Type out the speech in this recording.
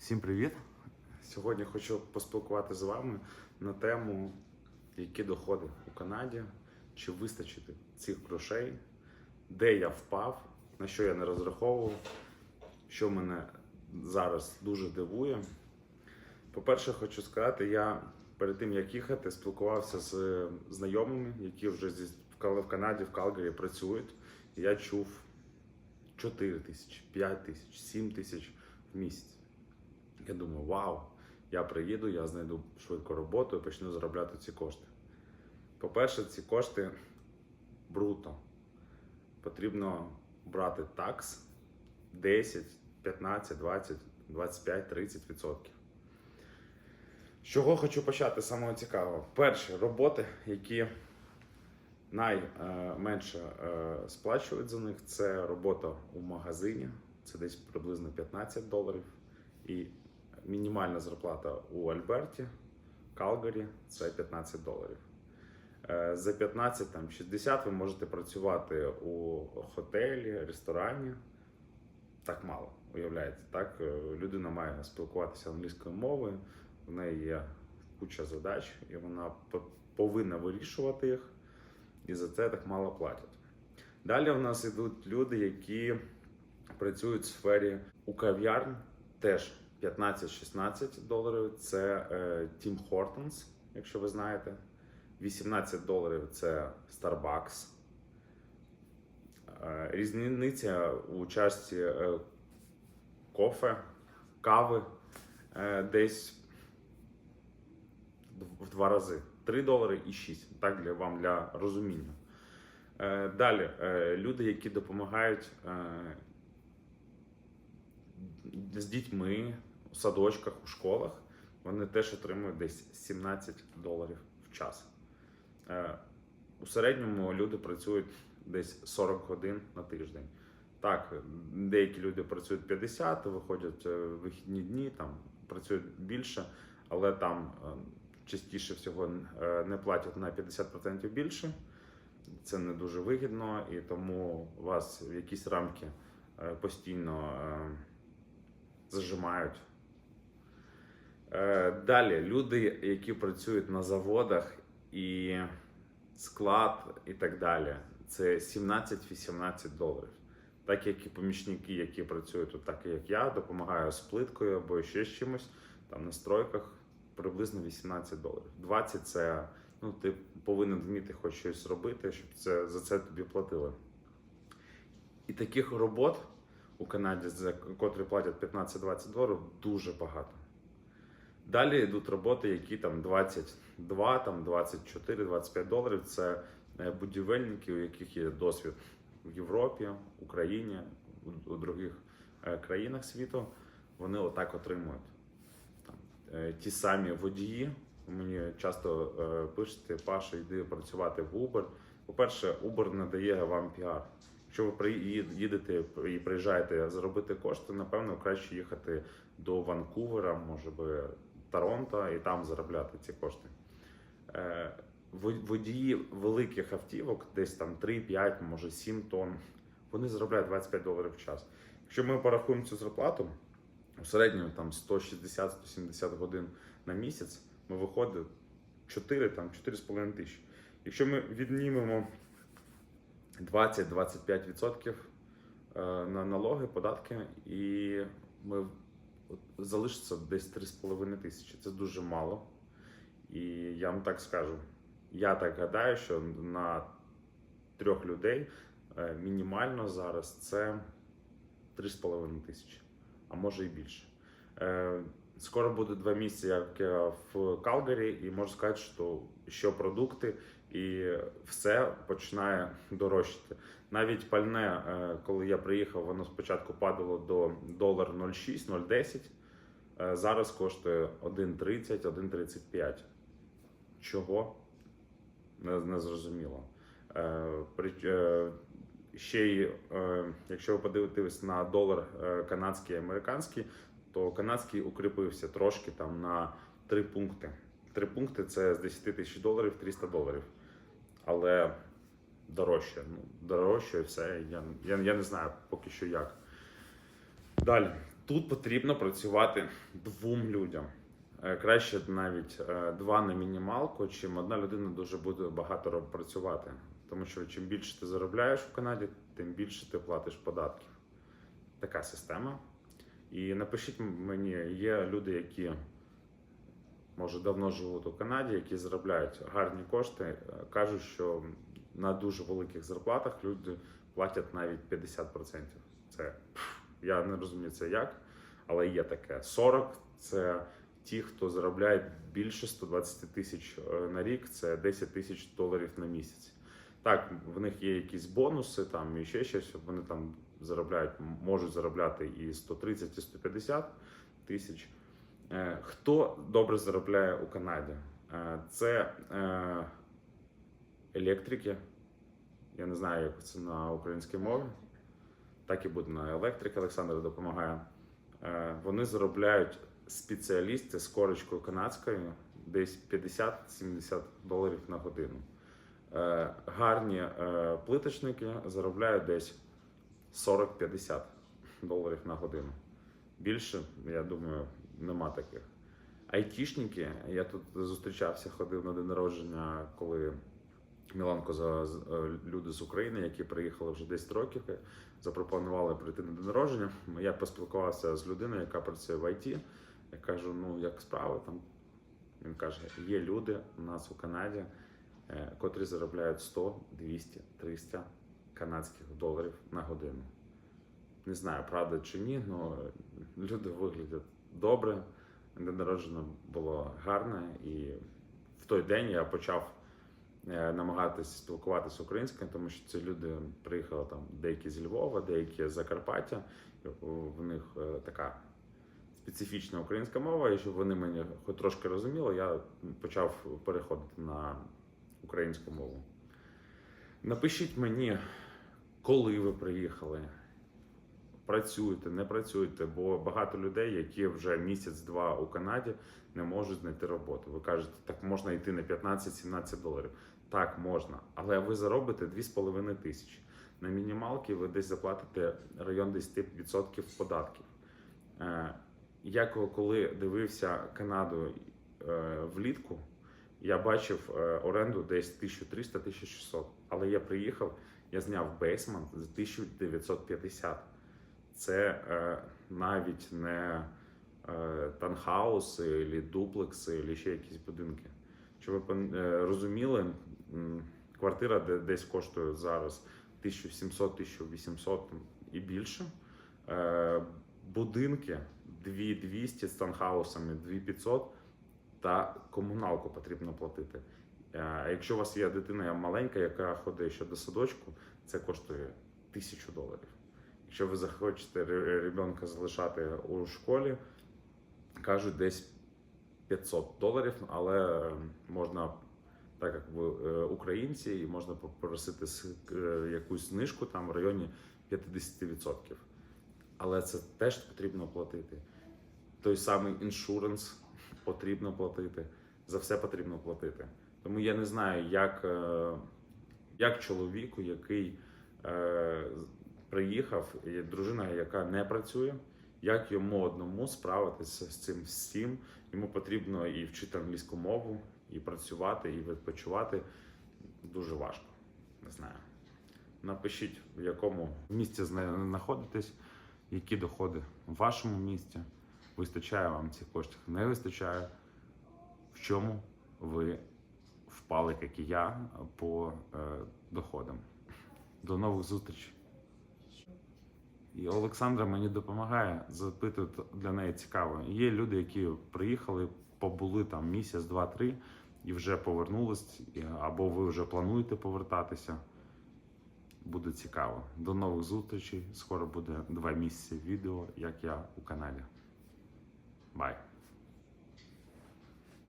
Всім привіт! Сьогодні хочу поспілкуватися з вами на тему, які доходи у Канаді, чи вистачить цих грошей, де я впав, на що я не розраховував, що мене зараз дуже дивує. По-перше, хочу сказати, я перед тим як їхати, спілкувався з знайомими, які вже зі- в Канаді, в Калгарі працюють. Я чув 4 тисячі, 5 тисяч, 7 тисяч в місяць. Я думаю, вау, я приїду, я знайду швидко роботу і почну заробляти ці кошти. По-перше, ці кошти бруто. Потрібно брати такс 10, 15, 20, 25, 30 відсотків. З чого хочу почати самого цікавого? Перше, роботи, які найменше е, сплачують за них, це робота у магазині, це десь приблизно 15 доларів. І мінімальна зарплата у Альберті, Калгарі це 15 доларів. Е, За 15 там 60 ви можете працювати у готелі, ресторані. Так мало, уявляєте, так? Е, Людина має спілкуватися англійською мовою, в неї є куча задач, і вона повинна вирішувати їх, і за це так мало платять. Далі в нас йдуть люди, які працюють в сфері у кав'ярні, теж 15-16 доларів. Це е, Tim Hortons, якщо ви знаєте. 18 доларів це Starbucks. Е, Різниця у часті е, кофе, кави е, десь в два рази. 3 долари і 6. Так для вам для розуміння. Е, Далі е, люди, які допомагають е, з дітьми у садочках, у школах, вони теж отримують десь 17 доларів в час. Е, У середньому люди працюють десь 40 годин на тиждень. Так, деякі люди працюють 50, виходять е, в вихідні дні, там працюють більше, але там е, частіше всього не платять на 50% більше. Це не дуже вигідно, і тому вас в якісь рамки постійно зажимають. Е, Далі люди, які працюють на заводах і склад і так далі, це 17-18 доларів. Так як і помічники, які працюють так, як я, допомагаю з плиткою або ще з чимось, там на стройках приблизно 18 доларів. 20 це ну, ти повинен вміти хоч щось робити, щоб це, за це тобі платили. І таких робот у Канаді, за котрі платять 15-20 доларів, дуже багато. Далі йдуть роботи, які там 22, там 24, 25 доларів. Це е, будівельники, у яких є досвід в Європі, Україні, у, других е, країнах світу. Вони отак отримують. Там, е, ті самі водії. Мені часто пишете, Паша, йди працювати в Uber. По-перше, Uber не дає вам піар. Якщо ви приї- їдете і приїжджаєте заробити кошти, напевно, краще їхати до Ванкувера, може би Торонто, і там заробляти ці кошти. Е, Водії великих автівок, десь там 3-5, може 7 тонн, вони заробляють 25 доларів в час. Якщо ми порахуємо цю зарплату, в середньому там 160-170 годин на місяць, ми виходить 4, там 4,5 тисячі. Якщо ми віднімемо 20-25% е, на налоги, податки, і ми залишиться десь 3,5 тисячі. Це дуже мало. І я вам так скажу. Я так гадаю, що на трьох людей е, мінімально зараз це 3,5 тисячі, а може і більше. Е, Скоро буде два місяці, як я в Калгарі, і можу сказати, що, що продукти і все починає дорожчати. Навіть пальне, е, коли я приїхав, воно спочатку падало до долар 0,6, 0,10. Е, Зараз коштує 1,30, 1,35. Чого? Не, зрозуміло. Е, ще й, якщо ви подивитесь на долар канадський і американський, то канадський укріпився трошки там на 3 пункти. 3 пункти це з 10 тисяч доларів 300 доларів. Але дорожче. Ну, дорожче і все. Я, я, я не знаю поки що як. Далі. Тут потрібно працювати двом людям. Е, Краще навіть е, два на мінімалку, чим одна людина дуже буде багато працювати. Тому що чим більше ти заробляєш в Канаді, тим більше ти платиш податків. Така система. І напишіть мені, є люди, які може давно живуть у Канаді, які заробляють гарні кошти, е, кажуть, що на дуже великих зарплатах люди платять навіть 50%. Це я не розумію це як, але є таке. 40 це ті, хто заробляє більше 120 тисяч е, на рік, це 10 тисяч доларів на місяць. Так, в них є якісь бонуси, там і ще щось. Вони там заробляють, можуть заробляти і 130, і 150 тисяч. Е, Хто добре заробляє у Канаді? Е, Це е, електрики. Я не знаю, як це на українській мові. Так і буде на електрик. Олександр допомагає. Вони заробляють спеціалісти з корочкою канадською десь 50-70 доларів на годину. Гарні плиточники заробляють десь 40-50 доларів на годину. Більше, я думаю, нема таких. Айтішники, я тут зустрічався, ходив на день народження, коли Міланко за е, люди з України, які приїхали вже 10 років, е, запропонували прийти на день народження. Я поспілкувався з людиною, яка працює в ІТ. Я кажу: ну як справи там? Він каже: є люди у нас у Канаді, е, котрі заробляють 100, 200, 300 канадських доларів на годину. Не знаю, правда чи ні, але люди виглядять добре. День народження було гарне, і в той день я почав е, намагатися спілкуватися українською, тому що ці люди приїхали там деякі з Львова, деякі з Закарпаття. В них е, така специфічна українська мова, і щоб вони мені хоч трошки розуміли, я почав переходити на українську мову. Напишіть мені, коли ви приїхали, працюєте, не працюєте, бо багато людей, які вже місяць-два у Канаді, не можуть знайти роботу. Ви кажете, так можна йти на 15-17 доларів. Так, можна, але ви заробите 2,5 тисячі. На мінімалки ви десь заплатите район 10% податків. Е, Я коли дивився Канаду е, влітку, я бачив е, оренду десь 1300-1600. Але я приїхав, я зняв бейсмент за 1950. Це е, навіть не е, танхауси, або дуплекси, або ще якісь будинки. Щоб ви е, розуміли, квартира де, десь коштує зараз 1700-1800 і більше. Будинки 2200 з танхаусами 2500 та комуналку потрібно платити. А якщо у вас є дитина маленька, яка ходить ще до садочку, це коштує 1000 доларів. Якщо ви захочете ребенка залишати у школі, кажуть десь 500 доларів, але е, можна, так як ви е, українці, і можна попросити е, якусь знижку там в районі 50%. Але це теж потрібно платити. Той самий іншуранс потрібно платити. За все потрібно платити. Тому я не знаю, як, е, як чоловіку, який приїхав, дружина, яка не працює, як йому одному справитися з цим всім. Йому потрібно і вчити англійську мову, і працювати, і відпочивати. Дуже важко. Не знаю. Напишіть, в якому місці зна- знаходитесь, які доходи в вашому місті. Вистачає вам цих коштів, не вистачає. В чому ви впали, як і я, по е, доходам. До нових зустрічей. І Олександра мені допомагає запитувати для неї цікаво. Є люди, які приїхали, побули там місяць, два-три і вже повернулись, або ви вже плануєте повертатися. Буде цікаво. До нових зустрічей. Скоро буде два місяці відео, як я у каналі. Бай!